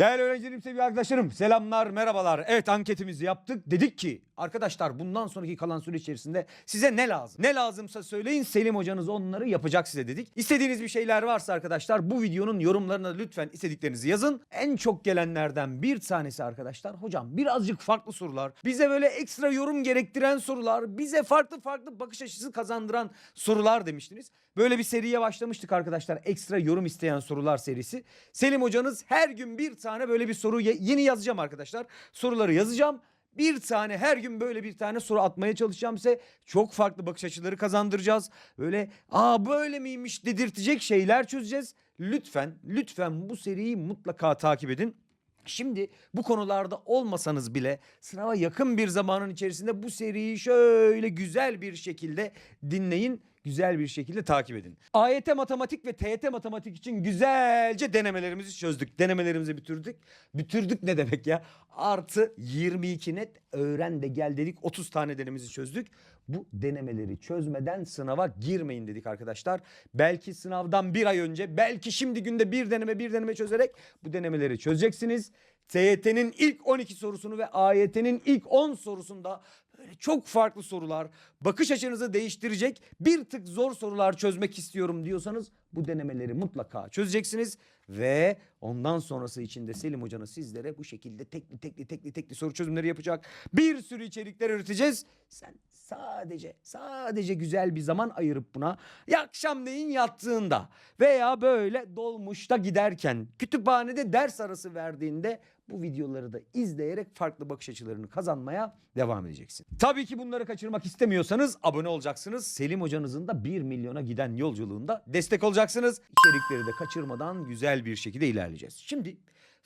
Değerli öğrencilerim, sevgili arkadaşlarım, selamlar, merhabalar. Evet anketimizi yaptık. Dedik ki arkadaşlar bundan sonraki kalan süre içerisinde size ne lazım? Ne lazımsa söyleyin Selim hocanız onları yapacak size dedik. İstediğiniz bir şeyler varsa arkadaşlar bu videonun yorumlarına lütfen istediklerinizi yazın. En çok gelenlerden bir tanesi arkadaşlar hocam birazcık farklı sorular. Bize böyle ekstra yorum gerektiren sorular, bize farklı farklı bakış açısı kazandıran sorular demiştiniz. Böyle bir seriye başlamıştık arkadaşlar. Ekstra yorum isteyen sorular serisi. Selim hocanız her gün bir tane böyle bir soru ye- yeni yazacağım arkadaşlar. Soruları yazacağım. Bir tane her gün böyle bir tane soru atmaya çalışacağım size. Çok farklı bakış açıları kazandıracağız. Böyle aa böyle miymiş dedirtecek şeyler çözeceğiz. Lütfen lütfen bu seriyi mutlaka takip edin. Şimdi bu konularda olmasanız bile sınava yakın bir zamanın içerisinde bu seriyi şöyle güzel bir şekilde dinleyin, güzel bir şekilde takip edin. AYT matematik ve TYT matematik için güzelce denemelerimizi çözdük. Denemelerimizi bitirdik. Bitirdik ne demek ya? Artı 22 net öğren de gel dedik. 30 tane denememizi çözdük. Bu denemeleri çözmeden sınava girmeyin dedik arkadaşlar. Belki sınavdan bir ay önce, belki şimdi günde bir deneme bir deneme çözerek bu denemeleri çözeceksiniz. TYT'nin ilk 12 sorusunu ve AYT'nin ilk 10 sorusunda böyle çok farklı sorular, bakış açınızı değiştirecek bir tık zor sorular çözmek istiyorum diyorsanız bu denemeleri mutlaka çözeceksiniz ve ondan sonrası için de Selim hocanız sizlere bu şekilde tekli tekli tekli tekli soru çözümleri yapacak. Bir sürü içerikler üreteceğiz. Sen sadece sadece güzel bir zaman ayırıp buna ya akşamleyin yattığında veya böyle dolmuşta giderken kütüphanede ders arası verdiğinde bu videoları da izleyerek farklı bakış açılarını kazanmaya devam edeceksin. Tabii ki bunları kaçırmak istemiyorsanız abone olacaksınız. Selim hocanızın da 1 milyona giden yolculuğunda destek olacaksınız. İçerikleri de kaçırmadan güzel bir şekilde ilerleyeceğiz. Şimdi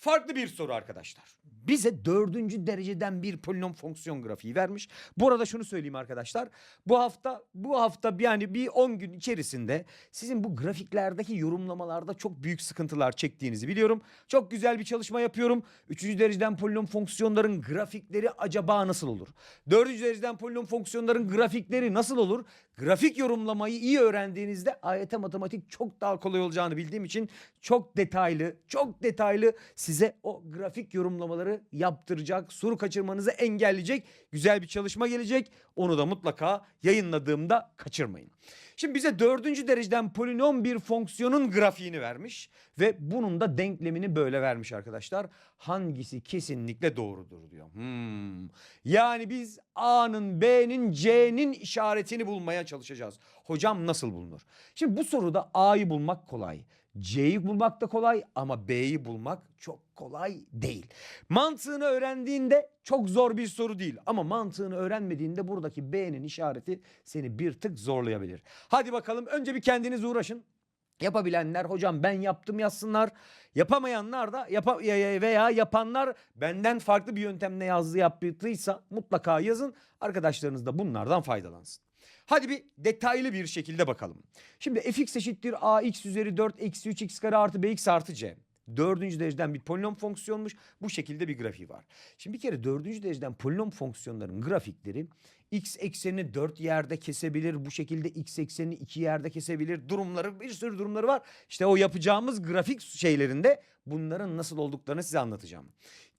farklı bir soru arkadaşlar. Bize dördüncü dereceden bir polinom fonksiyon grafiği vermiş. Bu arada şunu söyleyeyim arkadaşlar. Bu hafta bu hafta yani bir 10 gün içerisinde sizin bu grafiklerdeki yorumlamalarda çok büyük sıkıntılar çektiğinizi biliyorum. Çok güzel bir çalışma yapıyorum. Üçüncü dereceden polinom fonksiyonların grafikleri acaba nasıl olur? Dördüncü dereceden polinom fonksiyonların grafikleri nasıl olur? Grafik yorumlamayı iyi öğrendiğinizde AYT matematik çok daha kolay olacağını bildiğim için çok detaylı, çok detaylı size o grafik yorumlamaları yaptıracak, soru kaçırmanızı engelleyecek güzel bir çalışma gelecek. Onu da mutlaka yayınladığımda kaçırmayın. Şimdi bize dördüncü dereceden polinom bir fonksiyonun grafiğini vermiş ve bunun da denklemini böyle vermiş arkadaşlar. Hangisi kesinlikle doğrudur diyor. Hmm. Yani biz A'nın, B'nin, C'nin işaretini bulmaya çalışacağız. Hocam nasıl bulunur? Şimdi bu soruda A'yı bulmak kolay. C'yi bulmak da kolay ama B'yi bulmak çok kolay değil. Mantığını öğrendiğinde çok zor bir soru değil ama mantığını öğrenmediğinde buradaki B'nin işareti seni bir tık zorlayabilir. Hadi bakalım önce bir kendiniz uğraşın. Yapabilenler hocam ben yaptım yazsınlar. Yapamayanlar da yapa veya yapanlar benden farklı bir yöntemle yazdı yaptıysa mutlaka yazın. Arkadaşlarınız da bunlardan faydalansın. Hadi bir detaylı bir şekilde bakalım. Şimdi fx eşittir ax üzeri 4 eksi 3x kare artı bx artı c. Dördüncü dereceden bir polinom fonksiyonmuş. Bu şekilde bir grafiği var. Şimdi bir kere dördüncü dereceden polinom fonksiyonların grafikleri x eksenini dört yerde kesebilir. Bu şekilde x eksenini iki yerde kesebilir. Durumları bir sürü durumları var. İşte o yapacağımız grafik şeylerinde bunların nasıl olduklarını size anlatacağım.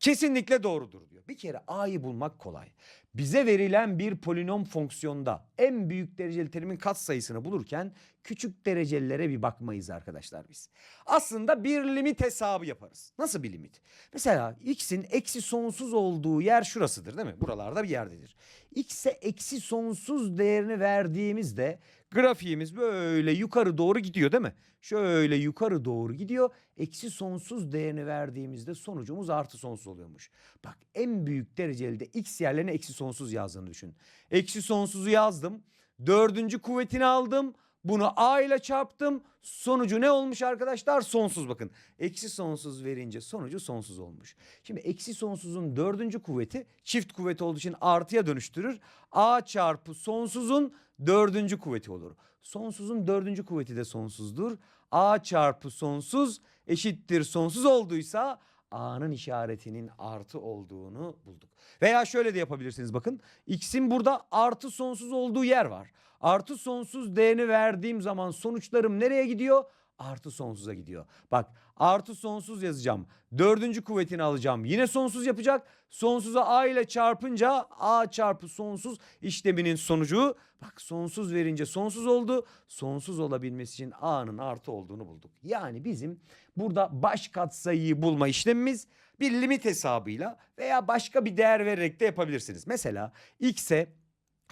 Kesinlikle doğrudur diyor. Bir kere a'yı bulmak kolay. Bize verilen bir polinom fonksiyonda en büyük dereceli terimin katsayısını bulurken küçük derecelilere bir bakmayız arkadaşlar biz. Aslında bir limit hesabı yaparız. Nasıl bir limit? Mesela x'in eksi sonsuz olduğu yer şurasıdır değil mi? Buralarda bir yerdedir. x'e eksi sonsuz değerini verdiğimizde grafiğimiz böyle yukarı doğru gidiyor değil mi? Şöyle yukarı doğru gidiyor. Eksi sonsuz değerini verdiğimizde sonucumuz artı sonsuz oluyormuş. Bak en büyük dereceli de x yerlerine eksi sonsuz yazdığını düşün. Eksi sonsuzu yazdım. Dördüncü kuvvetini aldım. Bunu a ile çarptım. Sonucu ne olmuş arkadaşlar? Sonsuz bakın. Eksi sonsuz verince sonucu sonsuz olmuş. Şimdi eksi sonsuzun dördüncü kuvveti çift kuvvet olduğu için artıya dönüştürür. A çarpı sonsuzun dördüncü kuvveti olur. Sonsuzun dördüncü kuvveti de sonsuzdur. A çarpı sonsuz eşittir sonsuz olduysa A'nın işaretinin artı olduğunu bulduk. Veya şöyle de yapabilirsiniz bakın. X'in burada artı sonsuz olduğu yer var. Artı sonsuz değerini verdiğim zaman sonuçlarım nereye gidiyor? Artı sonsuza gidiyor. Bak artı sonsuz yazacağım. Dördüncü kuvvetini alacağım. Yine sonsuz yapacak. Sonsuza a ile çarpınca a çarpı sonsuz işleminin sonucu. Bak sonsuz verince sonsuz oldu. Sonsuz olabilmesi için a'nın artı olduğunu bulduk. Yani bizim burada baş katsayıyı bulma işlemimiz bir limit hesabıyla veya başka bir değer vererek de yapabilirsiniz. Mesela x'e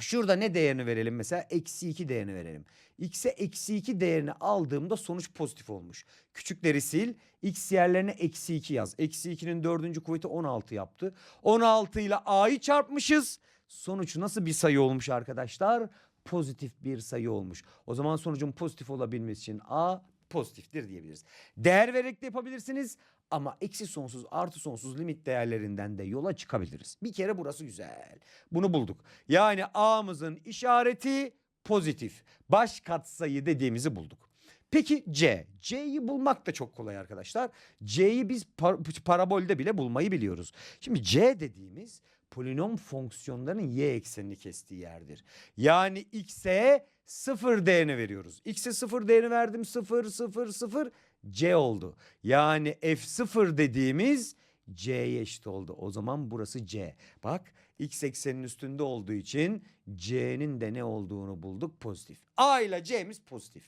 Şurada ne değerini verelim mesela? Eksi 2 değerini verelim. X'e eksi 2 değerini aldığımda sonuç pozitif olmuş. Küçükleri sil. X yerlerine eksi 2 yaz. Eksi 2'nin dördüncü kuvveti 16 yaptı. 16 ile A'yı çarpmışız. Sonuç nasıl bir sayı olmuş arkadaşlar? Pozitif bir sayı olmuş. O zaman sonucun pozitif olabilmesi için A pozitiftir diyebiliriz. Değer vererek de yapabilirsiniz ama eksi sonsuz artı sonsuz limit değerlerinden de yola çıkabiliriz. Bir kere burası güzel. Bunu bulduk. Yani A'mızın işareti pozitif. Baş katsayı dediğimizi bulduk. Peki C. C'yi bulmak da çok kolay arkadaşlar. C'yi biz par- parabolde bile bulmayı biliyoruz. Şimdi C dediğimiz polinom fonksiyonlarının y eksenini kestiği yerdir. Yani x'e sıfır değerini veriyoruz. X'e sıfır değerini verdim sıfır sıfır sıfır C oldu. Yani F0 dediğimiz C'ye eşit oldu. O zaman burası C. Bak X eksenin üstünde olduğu için C'nin de ne olduğunu bulduk pozitif. A ile C'miz pozitif.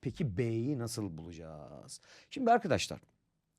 Peki B'yi nasıl bulacağız? Şimdi arkadaşlar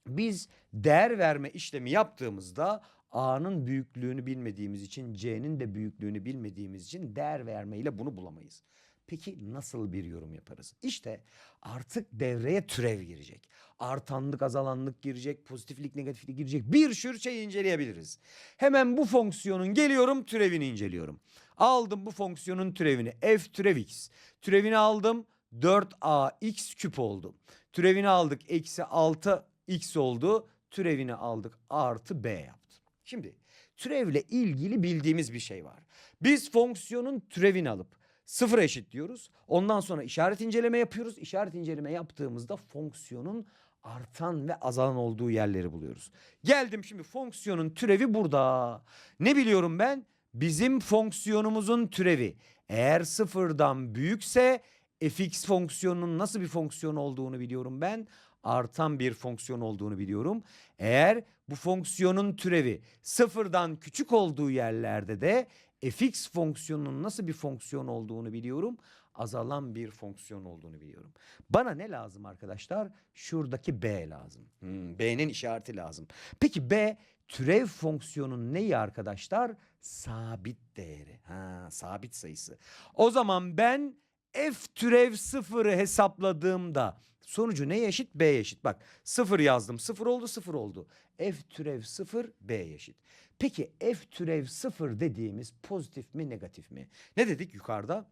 biz değer verme işlemi yaptığımızda A'nın büyüklüğünü bilmediğimiz için C'nin de büyüklüğünü bilmediğimiz için değer vermeyle bunu bulamayız. Peki nasıl bir yorum yaparız? İşte artık devreye türev girecek. Artanlık, azalanlık girecek, pozitiflik, negatiflik girecek. Bir sürü şey inceleyebiliriz. Hemen bu fonksiyonun geliyorum türevini inceliyorum. Aldım bu fonksiyonun türevini. F türev x. Türevini aldım 4ax küp oldu. Türevini aldık eksi 6x oldu. Türevini aldık artı b yaptı. Şimdi türevle ilgili bildiğimiz bir şey var. Biz fonksiyonun türevini alıp sıfıra eşitliyoruz. Ondan sonra işaret inceleme yapıyoruz. İşaret inceleme yaptığımızda fonksiyonun artan ve azalan olduğu yerleri buluyoruz. Geldim şimdi fonksiyonun türevi burada. Ne biliyorum ben? Bizim fonksiyonumuzun türevi eğer sıfırdan büyükse fx fonksiyonunun nasıl bir fonksiyon olduğunu biliyorum ben. Artan bir fonksiyon olduğunu biliyorum. Eğer bu fonksiyonun türevi sıfırdan küçük olduğu yerlerde de fx fonksiyonunun nasıl bir fonksiyon olduğunu biliyorum. Azalan bir fonksiyon olduğunu biliyorum. Bana ne lazım arkadaşlar? Şuradaki b lazım. Hmm, B'nin işareti lazım. Peki b türev fonksiyonun neyi arkadaşlar? Sabit değeri. Ha, sabit sayısı. O zaman ben f türev sıfırı hesapladığımda sonucu neye eşit? B'ye eşit. Bak sıfır yazdım. Sıfır oldu sıfır oldu. F türev sıfır B'ye eşit. Peki f türev sıfır dediğimiz pozitif mi negatif mi? Ne dedik yukarıda?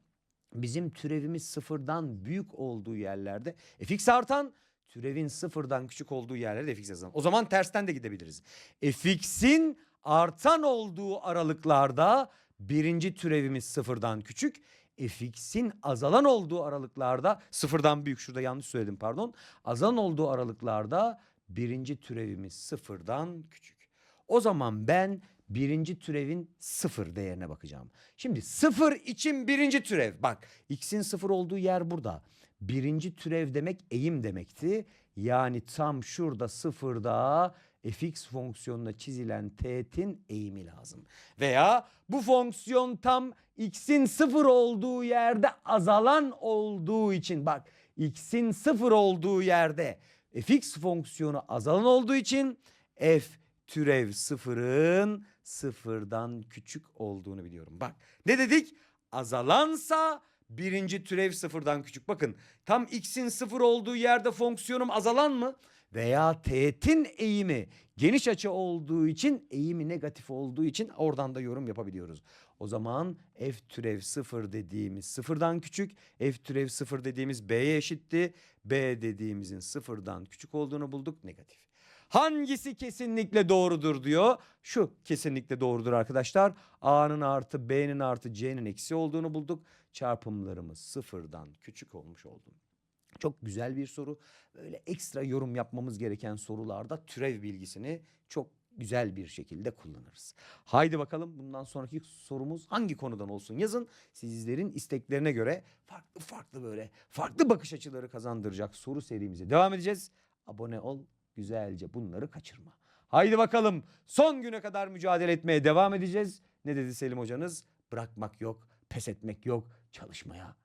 Bizim türevimiz sıfırdan büyük olduğu yerlerde fx artan, türevin sıfırdan küçük olduğu yerlerde fx azalan. O zaman tersten de gidebiliriz. fx'in artan olduğu aralıklarda birinci türevimiz sıfırdan küçük. Fx'in azalan olduğu aralıklarda sıfırdan büyük şurada yanlış söyledim pardon. Azalan olduğu aralıklarda birinci türevimiz sıfırdan küçük. O zaman ben birinci türevin sıfır değerine bakacağım. Şimdi sıfır için birinci türev. Bak x'in sıfır olduğu yer burada. Birinci türev demek eğim demekti. Yani tam şurada sıfırda fx fonksiyonuna çizilen teğetin eğimi lazım. Veya bu fonksiyon tam x'in sıfır olduğu yerde azalan olduğu için bak x'in sıfır olduğu yerde fx fonksiyonu azalan olduğu için f türev sıfırın sıfırdan küçük olduğunu biliyorum. Bak ne dedik? Azalansa birinci türev sıfırdan küçük. Bakın tam x'in sıfır olduğu yerde fonksiyonum azalan mı? Veya teğetin eğimi geniş açı olduğu için eğimi negatif olduğu için oradan da yorum yapabiliyoruz. O zaman f türev sıfır dediğimiz sıfırdan küçük, f türev sıfır dediğimiz b'ye eşitti. b dediğimizin sıfırdan küçük olduğunu bulduk negatif. Hangisi kesinlikle doğrudur diyor. Şu kesinlikle doğrudur arkadaşlar. A'nın artı B'nin artı C'nin eksi olduğunu bulduk. Çarpımlarımız sıfırdan küçük olmuş oldu. Çok güzel bir soru. Böyle ekstra yorum yapmamız gereken sorularda türev bilgisini çok güzel bir şekilde kullanırız. Haydi bakalım bundan sonraki sorumuz hangi konudan olsun yazın. Sizlerin isteklerine göre farklı farklı böyle farklı bakış açıları kazandıracak soru serimize devam edeceğiz. Abone ol güzelce bunları kaçırma. Haydi bakalım son güne kadar mücadele etmeye devam edeceğiz. Ne dedi Selim hocanız? Bırakmak yok, pes etmek yok, çalışmaya.